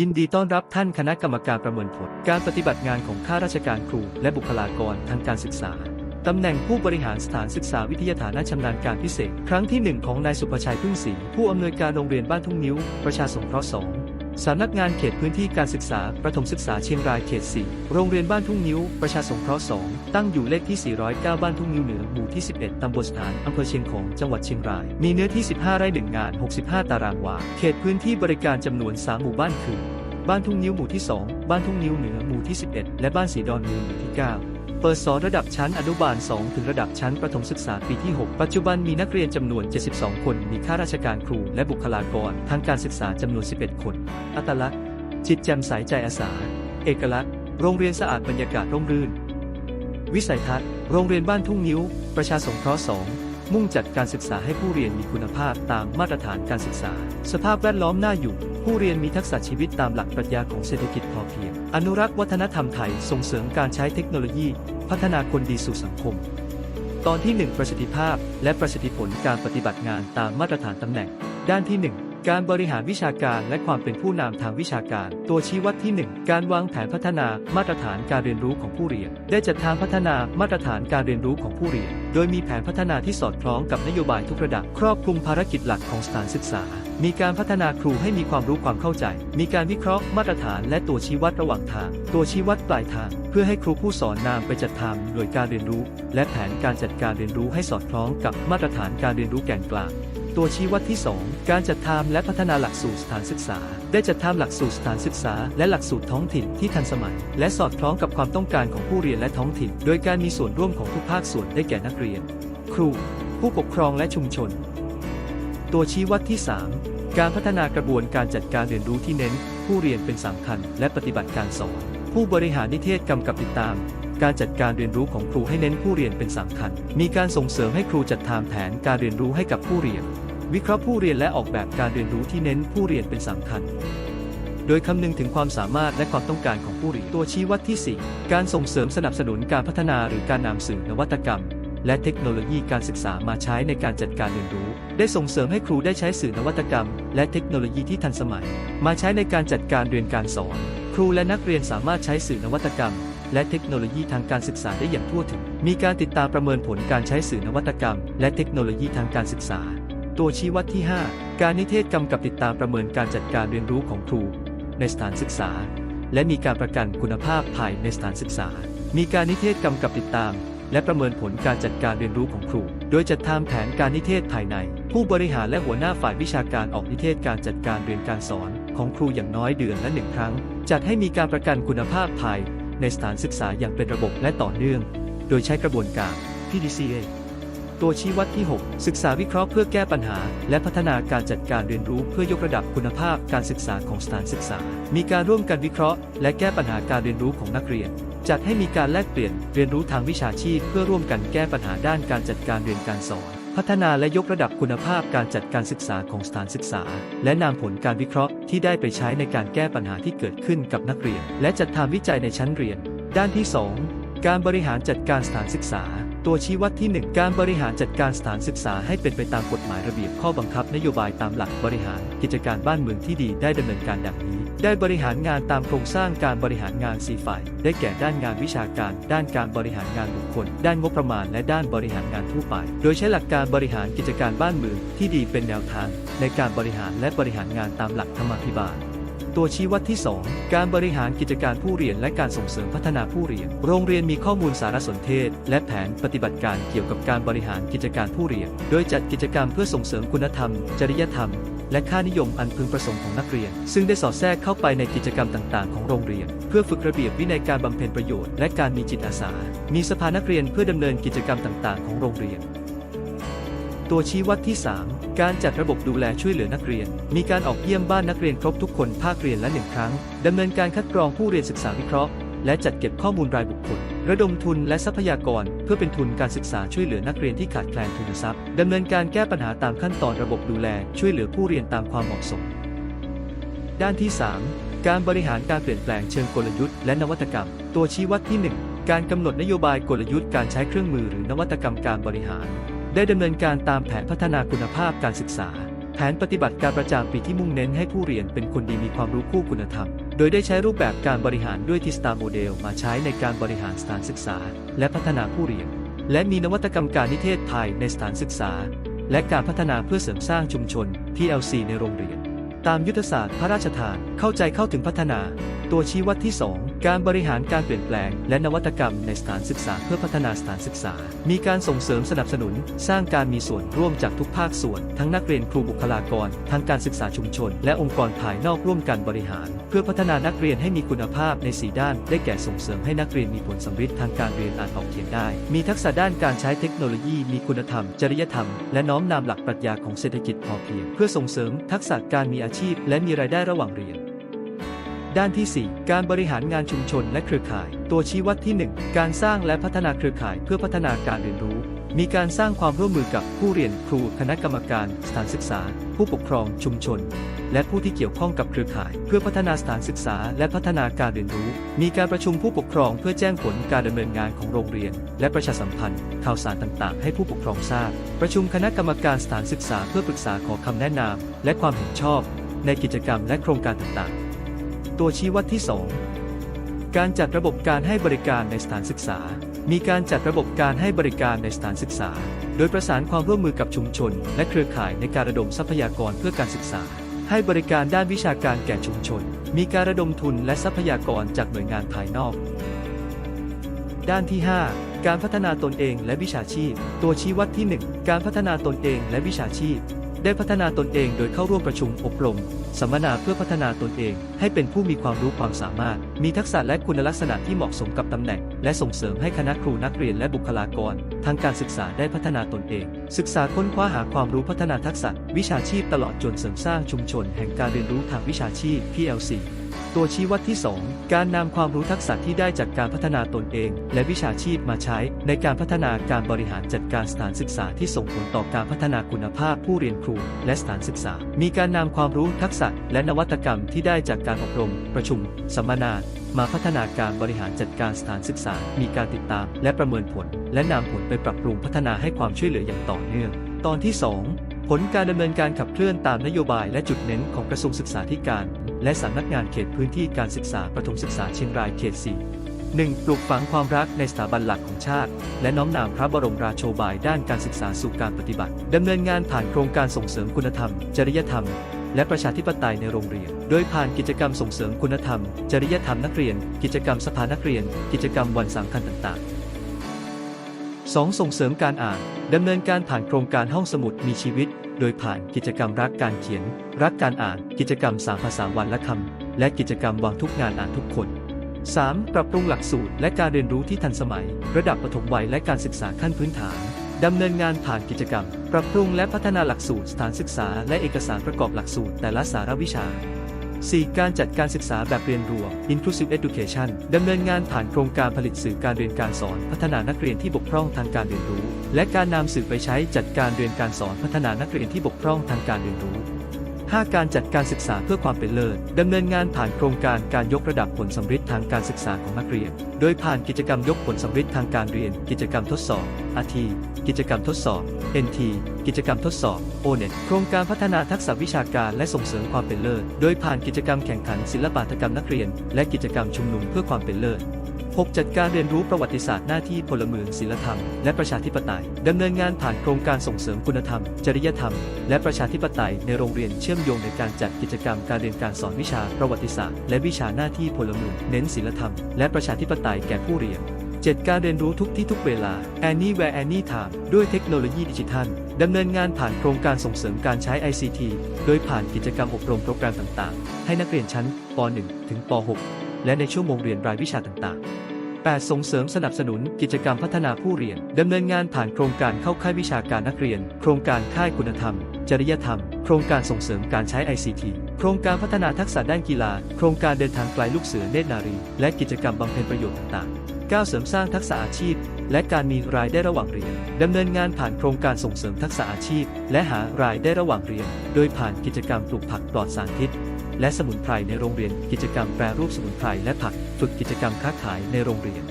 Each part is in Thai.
ยินดีต้อนรับท่านคณะกรรมการประเมินผล การปฏิบัติงานของข้าราชการครู และบุคลากรทางการศึกษา ตำแหน่งผู้บริหารสถานศึกษาวิทยาฐานะชำนาญการพิเศษ ครั้งที่ 1 ของนายสุภชัยพึ่งศรีผู้อำนวยการโรงเรียนบ้านทุ่งนิ้ว ประชาสงเคราะห์2 สำนักงานเขตพื้นที่การศึกษา ประถมศึกษาเชียงรายเขต 4 โรงเรียนบ้านทุ่งนิ้ว ประชาสงเคราะห์ 2 ตั้งอยู่เลขที่ 409 บ้านทุ่งนิ้วเหนือ หมู่ที่ 11 ตำบลสถาน อำเภอเชียงของจังหวัดเชียงราย มีเนื้อที่ 15 ไร่ 1 งาน 65 ตารางวา เขตพื้นที่บริการจำนวน 3 หมู่บ้านคือ บ้านทุ่งนิ้วหมู่ที่ 2 บ้านทุ่งนิ้วเหนือ หมู่ที่ 11 และบ้านสีดอนเมือหมู่ที่ 9 เปิดสอนระดับชั้นอนุบาล 2 ถึงระดับชั้นประถมศึกษาปีที่ 6 ปัจจุบันมีนักเรียนจำนวน 72 คน มีข้าราชการครูและบุคลากรทางการศึกษาจำนวน 11 คน อัตลักษณ์ จิตแจ่มใสใจอาสา เอกลักษณ์ โรงเรียนสะอาดบรรยากาศร่มรื่น วิสัยทัศน์ โรงเรียนบ้านทุ่งนิ้ว ประชาสงเคราะห์ 2 มุ่งจัดการศึกษาให้ผู้เรียนมีคุณภาพตามมาตรฐานการศึกษา สภาพแวดล้อมน่าอยู่ผู้เรียนมีทักษะชีวิตตามหลักปรัชญาของเศรษฐกิจพอเพียง อนุรักษ์วัฒนธรรมไทย ส่งเสริมการใช้เทคโนโลยี พัฒนาคนดีสู่สังคม ตอนที่ 1 ประสิทธิภาพ และประสิทธิผลการปฏิบัติงานตามมาตรฐานตำแหน่ง ด้านที่ 1 การบริหารวิชาการและความเป็นผู้นำทางวิชาการ ตัวชี้วัดที่ 1 การวางแผนพัฒนามาตรฐานการเรียนรู้ของผู้เรียน ได้จัดทางพัฒนามาตรฐานการเรียนรู้ของผู้เรียน โดยมีแผนพัฒนาที่สอดคล้องกับนโยบายทุกระดับ ครอบคลุมภารกิจหลักของสถานศึกษา มีการพัฒนาครูให้มีความรู้ความเข้าใจ มีการวิเคราะห์มาตรฐานและตัวชี้วัดระหว่างทาง ตัวชี้วัดปลายทาง เพื่อให้ครูผู้สอนนำไปจัดทำหน่วยการเรียนรู้ และแผนการจัดการเรียนรู้ให้สอดคล้องกับมาตรฐานการเรียนรู้แกนกลางตัวชี้วัดที่ 2 การจัดทำและพัฒนาหลักสูตรสถานศึกษา ได้จัดทำหลักสูตรสถานศึกษา และหลักสูตรท้องถิ่นที่ทันสมัย และสอดคล้องกับความต้องการของผู้เรียนและท้องถิ่น โดยการมีส่วนร่วมของทุกภาคส่วนได้แก่นักเรียน ครู ผู้ปกครองและชุมชน ตัวชี้วัดที่ 3 การพัฒนากระบวนการจัดการเรียนรู้ที่เน้น ผู้เรียนเป็นสำคัญและปฏิบัติการสอน ผู้บริหารนิเทศกำกับติดตาม การจัดการเรียนรู้ของครูให้เน้นผู้เรียนเป็นสำคัญ มีการส่งเสริมให้ครูจัดทำแผนการเรียนรู้ให้กับผู้เรียน วิเคราะห์ผู้เรียนและออกแบบการเรียนรู้ที่เน้นผู้เรียนเป็นสำคัญโดยคำนึงถึงความสามารถและความต้องการของผู้เรียนตัวชี้วัดที่ 4 การส่งเสริมสนับสนุนการพัฒนาหรือการนำสื่อนวัตกรรม และเทคโนโลยีการศึกษามาใช้ในการจัดการเรียนรู้ ได้ส่งเสริมให้ครูได้ใช้สื่อนวัตกรรม และเทคโนโลยีที่ทันสมัย มาใช้ในการจัดการเรียนการสอน ครูและนักเรียนสามารถใช้สื่อนวัตกรรม และเทคโนโลยีทางการศึกษาได้อย่างทั่วถึง มีการติดตามประเมินผลการใช้สื่อนวัตกรรม และเทคโนโลยีทางการศึกษา ตัวชี้วัดที่ 5 การนิเทศกำกับติดตามประเมินการจัดการเรียนรู้ของครู ในสถานศึกษา และมีการประกันคุณภาพภายในสถานศึกษา มีการนิเทศกำกับติดตาม และประเมินผลการจัดการเรียนรู้ของครู โดยจัดทำแผนการนิเทศภายใน ผู้บริหารและหัวหน้าฝ่ายวิชาการออกนิเทศการจัดการเรียนการสอน ของครูอย่างน้อยเดือนละหนึ่งครั้ง จัดให้มีการประกันคุณภาพภายในสถานศึกษาอย่างเป็นระบบและต่อเนื่อง โดยใช้กระบวนการ PDCA ตัวชี้วัดที่ 6 ศึกษาวิเคราะห์เพื่อแก้ปัญหา และพัฒนาการจัดการเรียนรู้เพื่อยกระดับคุณภาพการศึกษาของสถานศึกษา มีการร่วมกันวิเคราะห์ และแก้ปัญหาการเรียนรู้ของนักเรียน จัดให้มีการแลกเปลี่ยนเรียนรู้ทางวิชาชีพเพื่อร่วมกันแก้ปัญหาด้านการจัดการเรียนการสอน พัฒนาและยกระดับคุณภาพการจัดการศึกษาของสถานศึกษา และนำผลการวิเคราะห์ที่ได้ไปใช้ในการแก้ปัญหาที่เกิดขึ้นกับนักเรียน และจัดทำวิจัยในชั้นเรียน ด้านที่ 2 การบริหารจัดการสถานศึกษา ตัวชี้วัดที่ 1 การบริหารจัดการสถานศึกษาให้เป็นไปตามกฎหมายระเบียบข้อบังคับนโยบายตามหลักบริหารกิจการบ้านเมืองที่ดีได้ดำเนินการดังนี้ ได้บริหารงานตามโครงสร้างการบริหารงานสีฝ่าย ได้แก่ด้านงานวิชาการ ด้านการบริหารงานบุคคล ด้านงบประมาณและด้านบริหารงานทั่วไป โดยใช้หลักการบริหารกิจการบ้านเมืองที่ดีเป็นแนวทาง ในการบริหารและบริหารงานตามหลักธรรมาภิบาล ตัวชี้วัดที่ 2 การบริหารกิจการผู้เรียนและการส่งเสริมพัฒนาผู้เรียน โรงเรียนมีข้อมูลสารสนเทศ และแผนปฏิบัติการเกี่ยวกับการบริหารกิจการผู้เรียน โดยจัดกิจกรรมเพื่อส่งเสริมคุณธรรม จริยธรรม และค่านิยมอันพึงประสงค์ของนักเรียน ซึ่งได้สอดแทรกเข้าไปในกิจกรรมต่างๆ ของโรงเรียน เพื่อฝึกระเบียบวินัยการบำเพ็ญประโยชน์และการมีจิตอาสา มีสภานักเรียนเพื่อดำเนินกิจกรรมต่าง ๆ ของโรงเรียน ตัวชี้วัดที่ 3 การจัดระบบดูแลช่วยเหลือนักเรียน มีการออกเยี่ยมบ้านนักเรียนครบทุกคนภาคเรียนละหนึ่งครั้งดำเนินการคัดกรองผู้เรียนศึกษาวิเคราะห์ และจัดเก็บข้อมูลรายบุคคล ระดมทุนและทรัพยากร เพื่อเป็นทุนการศึกษาช่วยเหลือนักเรียนที่ขาดแคลนทุนทรัพย์ดำเนินการแก้ปัญหาตามขั้นตอนระบบดูแลช่วยเหลือผู้เรียนตามความเหมาะสม ด้านที่ 3 การบริหารการเปลี่ยนแปลงเชิงกลยุทธ์และนวัตกรรม ตัวชี้วัดที่ 1 การกำหนดนโยบายกลยุทธ์การใช้เครื่องมือหรือนวัตกรรมการบริหาร ได้ดำเนินการตามแผนพัฒนาคุณภาพการศึกษา แผนปฏิบัติการประจำปีที่มุ่งเน้นให้ผู้เรียนเป็นคนดีมีความรู้คู่คุณธรรม โดยได้ใช้รูปแบบการบริหารด้วยทิสตาโมเดล มาใช้ในการบริหารสถานศึกษา และพัฒนาผู้เรียน และมีนวัตกรรมการนิเทศไทยในสถานศึกษา และการพัฒนาเพื่อเสริมสร้างชุมชน PLC ในโรงเรียน ตามยุทธศาสตร์พระราชทานเข้าใจเข้าถึงพัฒนา ตัวชี้วัดที่ 2 การบริหารการเปลี่ยนแปลง และนวัตกรรมในสถานศึกษาเพื่อพัฒนาสถานศึกษา มีการส่งเสริมสนับสนุน สร้างการมีส่วนร่วมจากทุกภาคส่วน ทั้งนักเรียนครูบุคลากรทางการศึกษาชุมชน และองค์กรภายนอกร่วมกันบริหาร เพื่อพัฒนานักเรียนให้มีคุณภาพใน 4 ด้าน ได้แก่ส่งเสริมให้นักเรียนมีผลสำฤทธิ์ทางการเรียนอ่านออกเขียนได้ มีทักษะด้านการใช้เทคโนโลยี มีคุณธรรม จริยธรรม และน้อมนำหลักปรัชญาของเศรษฐกิจพอเพียง เพื่อส่งเสริมทักษะการมีอาชีพ และมีรายได้ระหว่างเรียน ด้านที่ 4 การบริหารงานชุมชนและเครือข่าย ตัวชี้วัดที่ 1 การสร้างและพัฒนาเครือข่ายเพื่อพัฒนาการเรียนรู้ มีการสร้างความร่วมมือกับผู้เรียนครูคณะกรรมการ สถานศึกษา ผู้ปกครองชุมชน และผู้ที่เกี่ยวข้องกับเครือข่าย เพื่อพัฒนาสถานศึกษา และพัฒนาการเรียนรู้ มีการประชุมผู้ปกครองเพื่อแจ้งผลการดำเนินงานของโรงเรียน และประชาสัมพันธ์ ข่าวสารต่างๆ ให้ผู้ปกครองทราบ ประชุมคณะกรรมการสถานศึกษา เพื่อปรึกษาขอคำแนะนำและความเห็นชอบ ในกิจกรรมและโครงการต่างๆ ตัวชี้วัดที่ 2 การจัดระบบการให้บริการในสถานศึกษา มีการจัดระบบการให้บริการในสถานศึกษา โดยประสานความร่วมมือกับชุมชน และเครือข่ายในการระดมทรัพยากรเพื่อการศึกษา ให้บริการด้านวิชาการแก่ชุมชน มีการระดมทุนและทรัพยากรจากหน่วยงานภายนอก ด้านที่ 5การพัฒนาตนเองและวิชาชีพ ตัวชี้วัดที่ 1 การพัฒนาตนเองและวิชาชีพ ได้พัฒนาตนเองโดยเข้าร่วมประชุมอบรม สัมมนาเพื่อพัฒนาตนเอง ให้เป็นผู้มีความรู้ความสามารถ มีทักษะและคุณลักษณะที่เหมาะสมกับตำแหน่ง และส่งเสริมให้คณะครูนักเรียนและบุคลากร ทางการศึกษาได้พัฒนาตนเอง ศึกษาค้นคว้าหาความรู้พัฒนาทักษะ วิชาชีพตลอดจนเสริมสร้างชุมชน แห่งการเรียนรู้ทางวิชาชีพ PLC ตัวชี้วัดที่ 2 การนำความรู้ทักษะที่ได้จากการพัฒนาตนเอง และวิชาชีพมาใช้ ในการพัฒนาการบริหารจัดการสถานศึกษาที่ส่งผลต่อการพัฒนาคุณภาพผู้เรียนครู และสถานศึกษา มีการนำความรู้ทักษะ และนวัตกรรมที่ได้จากการอบรม ประชุม สัมมนา มาพัฒนาการบริหารจัดการสถานศึกษา มีการติดตาม และประเมินผล และนำผลไปปรับปรุงพัฒนาให้ความช่วยเหลืออย่างต่อเนื่อง ตอนที่ 2 ผลการดำเนินการขับเคลื่อนตามนโยบายและจุดเน้นของกระทรวงศึกษาธิการ และสำนักงานเขตพื้นที่การศึกษาประถมศึกษาเชียงรายเขต 4 1. ปลูกฝังความรักในสถาบันหลักของชาติ และน้อมนำพระบรมราโชบายด้านการศึกษาสู่การปฏิบัติดำเนินงานผ่านโครงการส่งเสริมคุณธรรม จริยธรรม และประชาธิปไตยในโรงเรียน โดยผ่านกิจกรรมส่งเสริมคุณธรรม จริยธรรมนักเรียน กิจกรรมสภานักเรียน กิจกรรมวันสำคัญต่าง ๆ 2. ส่งเสริมการอ่านดำเนินการผ่านโครงการห้องสมุดมีชีวิต โดยผ่านกิจกรรมรักการเขียน รักการอ่าน กิจกรรมสามภาษาวันละคำ และกิจกรรมวางทุกงานอ่านทุกคน 3. ปรับปรุงหลักสูตร และการเรียนรู้ที่ทันสมัย ระดับปฐมวัยและการศึกษาขั้นพื้นฐานดำเนินงานผ่านกิจกรรม ปรับปรุงและพัฒนาหลักสูตรสถานศึกษา และเอกสารประกอบหลักสูตรแต่ละสาระวิชา 4. การจัดการศึกษาแบบเรียนรวม Inclusive Education ดำเนินงานผ่านโครงการผลิตสื่อการเรียนการสอน พัฒนานักเรียนที่บกพร่องทางการเรียนรู้ และการนำสื่อไปใช้จัดการเรียนการสอนพัฒนานักเรียนที่บกพร่องทางการเรียนรู้ 5. การจัดการศึกษาเพื่อความเป็นเลิศดำเนินงานผ่านโครงการการยกระดับผลสำฤทธิ์ทางการศึกษาของนักเรียน โดยผ่านกิจกรรมยกผลสำฤทธิ์ทางการเรียน กิจกรรมทดสอบ RT กิจกรรมทดสอบ NT กิจกรรมทดสอบ ONET โครงการพัฒนาทักษะวิชาการและส่งเสริมความเป็นเลิศ โดยผ่านกิจกรรมแข่งขันศิลปาฏกรรมนักเรียน และกิจกรรมชุมนุมเพื่อความเป็นเลิศ 6. จัดการเรียนรู้ประวัติศาสตร์หน้าที่พลเมืองศิลธรรม และประชาธิปไตยดำเนินงานผ่านโครงการส่งเสริมคุณธรรม จริยธรรม และประชาธิปไตยในโรงเรียนเชื่อมโยงในการจัดกิจกรรมการเรียนการสอนวิชาประวัติศาสตร์ และวิชาหน้าที่พลเมืองเน้นศิลธรรม และประชาธิปไตยแก่ผู้เรียน 7. การเรียนรู้ทุกที่ทุกเวลา Anywhere Anytime ด้วยเทคโนโลยีดิจิทัลดำเนินงานผ่านโครงการส่งเสริมการใช้ ICT โดยผ่านกิจกรรมอบรมโปรแกรมต่างๆ ให้นักเรียนชั้นป .1 ถึงป .6 และในชั่วโมงเรียนรายวิชาต่างๆ 8. ส่งเสริมสนับสนุนกิจกรรมพัฒนาผู้เรียนดำเนินงานผ่านโครงการเข้าค่ายวิชาการนักเรียน โครงการค่ายคุณธรรม จริยธรรม โครงการส่งเสริมการใช้ ICT โครงการพัฒนาทักษะด้านกีฬา โครงการเดินทางไกลลูกเสือเนตรนารี และกิจกรรมบำเพ็ญประโยชน์ต่างๆ 9. เสริมสร้างทักษะอาชีพ และการมีรายได้ระหว่างเรียนดำเนินงานผ่านโครงการส่งเสริมทักษะอาชีพ และหารายได้ระหว่างเรียน โดยผ่านกิจกรรมปลูกผักปลอดสารพิษ และสมุนไพรในโรงเรียน กิจกรรมแปรรูปสมุนไพรและผัก ฝึกกิจกรรมค้าขายในโรงเรียน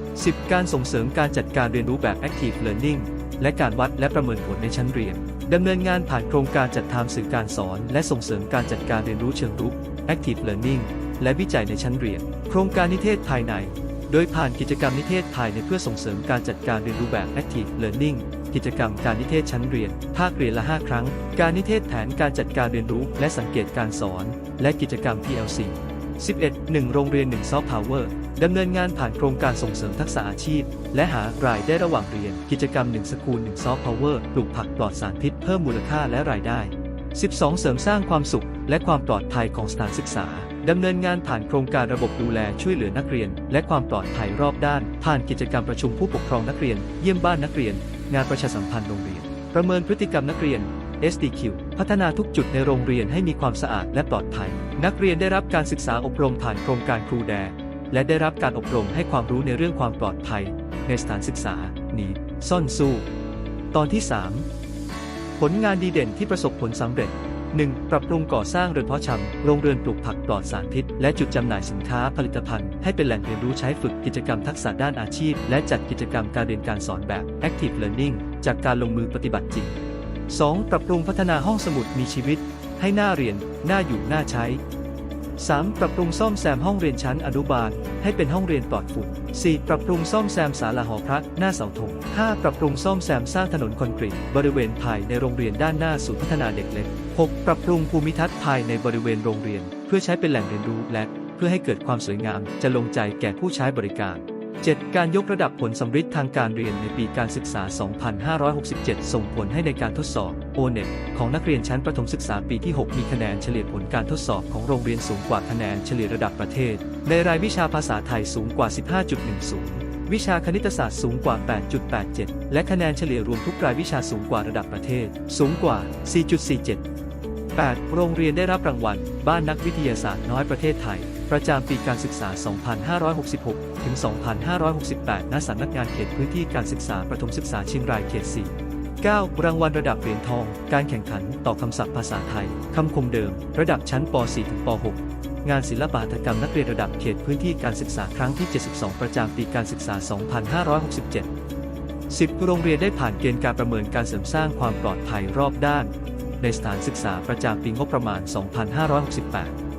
10. การส่งเสริมการจัดการเรียนรู้แบบ Active Learning และการวัดและประเมินผลในชั้นเรียนดำเนินงานผ่านโครงการจัดทำสื่อการสอน และส่งเสริมการจัดการเรียนรู้เชิงรุก Active Learning และวิจัยในชั้นเรียน โครงการนิเทศภายใน โดยผ่านกิจกรรมนิเทศภายในเพื่อส่งเสริมการจัดการเรียนรู้แบบ Active Learning กิจกรรมการนิเทศชั้นเรียน ภาคเรียนละ 5 ครั้ง การนิเทศแผนการจัดการเรียนรู้ และสังเกตการสอน และกิจกรรม PLC 11 1 โรงเรียน1 Soft Power ดำเนินงานผ่านโครงการส่งเสริมทักษะอาชีพ และหารายได้ระหว่างเรียน กิจกรรม1สกูล1 Soft Power ปลูกผักปลอดสารพิษเพิ่มมูลค่าและรายได้ 12 เสริมสร้างความสุข และความปลอดภัยของสถานศึกษาดำเนินงานผ่านโครงการระบบดูแลช่วยเหลือนักเรียน และความปลอดภัยรอบด้าน ผ่านกิจกรรมประชุมผู้ปกครองนักเรียน เยี่ยมบ้านนักเรียน งานประชาสัมพันธ์โรงเรียน ประเมินพฤติกรรมนักเรียน SDQ พัฒนาทุกจุดในโรงเรียนให้มีความสะอาดและปลอดภัย นักเรียนได้รับการศึกษาอบรมผ่านโครงการครูแด และได้รับการอบรมให้ความรู้ในเรื่องความปลอดภัย ในสถานศึกษาหนีซ่อนสู้ ตอนที่ 3 ผลงานดีเด่นที่ประสบผลสำเร็จ 1. ปรับปรุงก่อสร้างเรือนเพาะชำ โรงเรือนปลูกผักปลอดสารพิษ และจุดจำหน่ายสินค้าผลิตภัณฑ์ ให้เป็นแหล่งเรียนรู้ใช้ฝึกกิจกรรมทักษะด้านอาชีพ และจัดกิจกรรมการเรียนการสอนแบบ Active Learning จากการลงมือปฏิบัติจริง 2. ปรับปรุงพัฒนาห้องสมุดมีชีวิต ให้น่าเรียน น่าอยู่ น่าใช้ 3. ปรับปรุงซ่อมแซมห้องเรียนชั้นอนุบาล ให้เป็นห้องเรียนปลอดฝุ่น 4. ปรับปรุงซ่อมแซมศาลาหอพระหน้าเสาธง 5. ปรับปรุงซ่อมแซมสร้างถนนคอนกรีต บริเวณภายในโรงเรียนด้านหน้าศูนย์พัฒนาเด็กเล็ก 6. ปรับปรุงภูมิทัศน์ภายในบริเวณโรงเรียน เพื่อใช้เป็นแหล่งเรียนรู้และ เพื่อให้เกิดความสวยงามจะลงใจแก่ผู้ใช้บริการ 7. การยกระดับผลสำฤทธิ์ทางการเรียนในปีการศึกษา 2567 ส่งผลให้ในการทดสอบ O-NET ของนักเรียนชั้นประถมศึกษาปีที่ 6 มีคะแนนเฉลี่ยผลการทดสอบของโรงเรียนสูงกว่าคะแนนเฉลี่ยระดับประเทศ ในรายวิชาภาษาไทยสูงกว่า 15.10 วิชาคณิตศาสตร์สูงกว่า 8.87 และคะแนนเฉลี่ยรวมทุกรายวิชาสูงกว่าระดับประเทศ สูงกว่า 4.47 8. โรงเรียนได้รับรางวัล บ้านนักวิทยาศาสตร์น้อยประเทศไทย ประจำปีการศึกษา 2566 ถึง 2568 ณ สำนักงานเขตพื้นที่การศึกษาประถมศึกษาเชียงรายเขต 4 9. รางวัลระดับเหรียญทอง การแข่งขันต่อคำศัพท์ภาษาไทย คำคมเดิม ระดับชั้นป .4 ถึงป .6 งานศิลปหัตถกรรมนักเรียนระดับเขตพื้นที่การศึกษาครั้งที่ 72 ประจำปีการศึกษา 2567 10 โรงเรียนได้ผ่านเกณฑ์การประเมินการเสริมสร้างความปลอดภัยรอบด้าน ในสถานศึกษาประจำปีงบประมาณ 2568